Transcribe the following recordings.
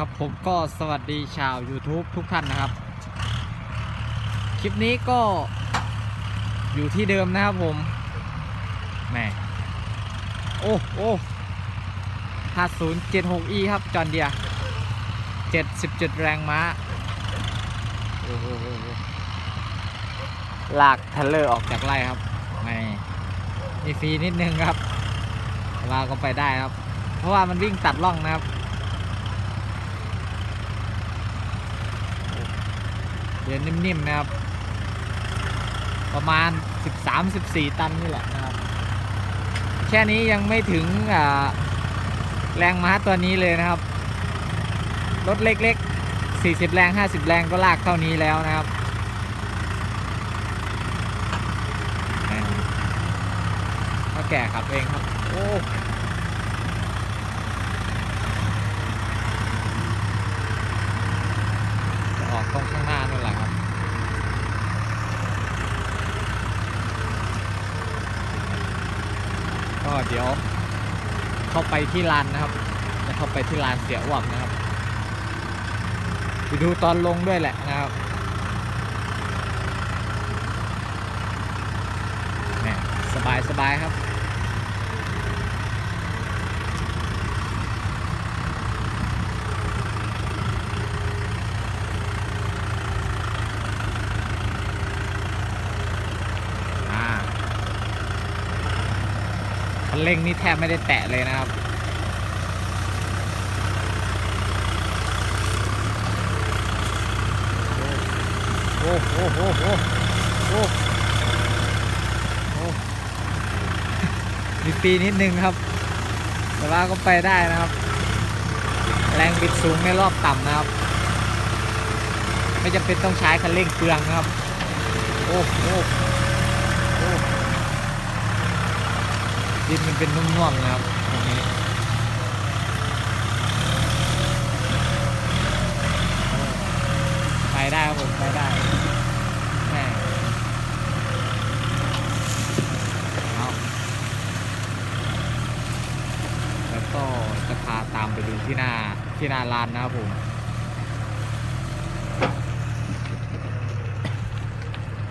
ครับผมก็สวัสดีชาว YouTube ทุกท่านนะครับ คลิปนี้ก็อยู่ที่เดิมนะครับผมแหม่โอ้โอ้ 5076e ครับ จอนเดีย77แรงม้าโอ้โหลากเทเลอร์ออกจากไร่ครับไม่มีฟรีนิดนึงครับลาก็ไปได้ครับ เพราะว่ามันวิ่งตัดล่องนะครับ เดินนิ่มๆนะครับ ประมาณ 13-14 ตันนี่แหละนะครับ แค่นี้ยังไม่ถึงแรงม้าตัวนี้เลยนะครับ รถเล็กๆ 40 แรง 50 แรงก็ลากเท่านี้แล้วนะครับอ่าก็แก่ขับเองครับ โอ้จะออกตรงข้างหน้านั่นแหละครับ ก็เดี๋ยวเข้าไปที่ลานนะครับจะเข้าไปที่ลานเสียอ้วกนะครับไปดูตอนลงด้วยแหละนะครับแหม่สบายสบายครับ อ่า คันเร่งนี่แทบไม่ได้แตะเลยนะครับโอ้โหโอ้โหโอ้โหโอ้โหมีปีนิดนึงครับ แต่ว่าก็ไปได้นะครับ แรงบิดสูงในรอบต่ำนะครับ ไม่จำเป็นต้องใช้คันเร่งเปลืองนะครับ โอ้โหโอ้ ดินมันเป็นนุ่มๆนะครับตรงนี้ไปได้ครับผมไปได้แม่เอาแล้วก็จะพาตามไปดูที่หน้าที่หน้าร้านนะครับผม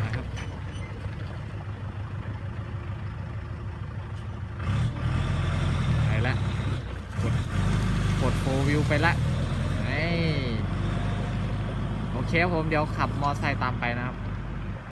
นะครับไปละกดกดโฟ วิวไปละโอเคครับผมเดี๋ยวขับมอไซค์ตามไปนะครับ